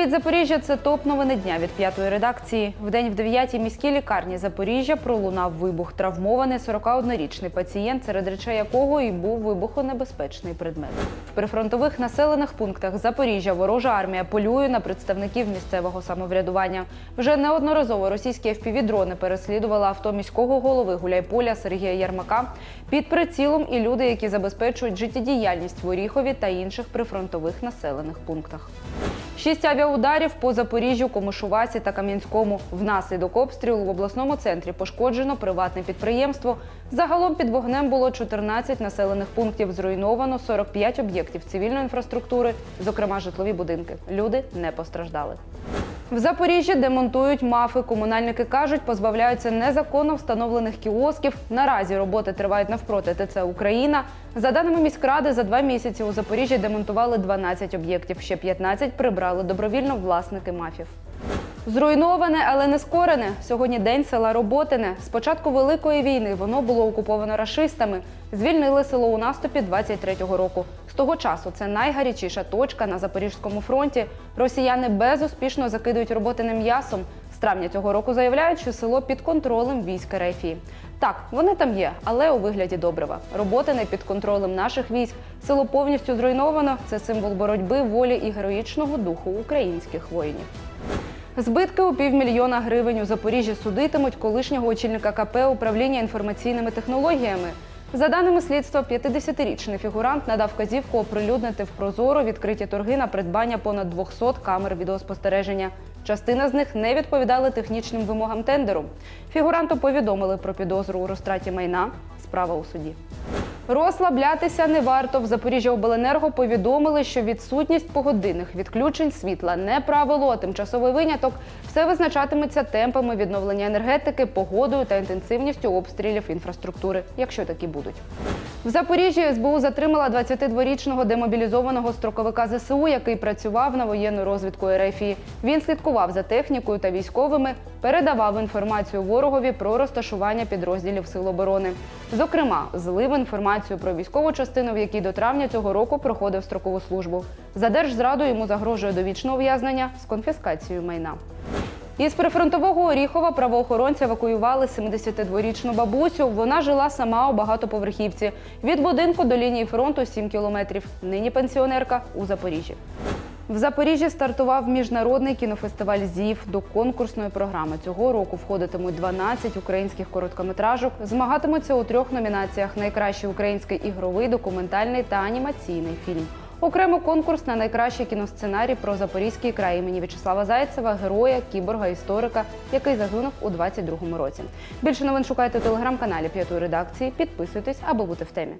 Привіт, Запоріжжя! Це топ новини дня від п'ятої редакції. Вдень в 9-й міській лікарні Запоріжжя пролунав вибух. Травмований 41-річний пацієнт, серед речей якого і був вибухонебезпечний предмет. В прифронтових населених пунктах Запоріжжя ворожа армія полює на представників місцевого самоврядування. Вже неодноразово російські FPV-дрони переслідували авто міського голови Гуляйполя Сергія Ярмака під прицілом і люди, які забезпечують життєдіяльність в Оріхові та інших прифронтових населених пунктах. Шість авіаударів по Запоріжжю, Комишувасі та Кам'янському. Внаслідок обстрілу в обласному центрі пошкоджено приватне підприємство. Загалом під вогнем було 14 населених пунктів. Зруйновано 45 об'єктів цивільної інфраструктури, зокрема житлові будинки. Люди не постраждали. В Запоріжжі демонтують мафи. Комунальники кажуть, позбавляються незаконно встановлених кіосків. Наразі роботи тривають навпроти ТЦ Україна. За даними міськради, за два місяці у Запоріжжі демонтували 12 об'єктів. Ще 15 прибрали добровільно власники мафів. Зруйноване, але не скорене. Сьогодні день села Роботине. З початку Великої війни воно було окуповано рашистами. Звільнили село у наступі 23-го року. З того часу це найгарячіша точка на Запорізькому фронті. Росіяни безуспішно закидують роботине м'ясом. З травня цього року заявляють, що село під контролем військ РФ. Так, вони там є, але у вигляді добрива. Роботи не під контролем наших військ. Село повністю зруйновано. Це символ боротьби, волі і героїчного духу українських воїнів. Збитки у півмільйона гривень у Запоріжжі судитимуть колишнього очільника КП управління інформаційними технологіями. За даними слідства, 50-річний фігурант надав вказівку оприлюднити в Прозоро відкриті торги на придбання понад 200 камер відеоспостереження. Частина з них не відповідали технічним вимогам тендеру. Фігуранту повідомили про підозру у розтраті майна. Справа у суді. Розслаблятися не варто. В Запоріжжя обленерго повідомили, що відсутність погодинних відключень світла не правило, а тимчасовий виняток. Все визначатиметься темпами відновлення енергетики, погодою та інтенсивністю обстрілів інфраструктури, якщо такі будуть. В Запоріжжі СБУ затримала 22-річного демобілізованого строковика ЗСУ, який працював на воєнну розвідку РФІ. Він слідкував за технікою та військовими, передавав інформацію ворогові про розташування підрозділів Сил оборони. Зокрема, злив інформацію про військову частину, в якій до травня цього року проходив строкову службу. За держзраду йому загрожує довічне ув'язнення з конфіскацією майна. Із прифронтового Оріхова правоохоронці евакуювали 72-річну бабусю. Вона жила сама у багатоповерхівці. Від будинку до лінії фронту 7 кілометрів. Нині пенсіонерка у Запоріжжі. В Запоріжжі стартував міжнародний кінофестиваль ЗІВ. До конкурсної програми цього року входитимуть 12 українських короткометражок. Змагатимуться у трьох номінаціях: найкращий український ігровий, документальний та анімаційний фільм. Окремо конкурс на найкращий кіносценарій про Запорізький край імені В'ячеслава Зайцева, героя, кіборга, історика, який загинув у 22-му році. Більше новин шукайте у телеграм-каналі П'ятої редакції. Підписуйтесь, аби бути в темі.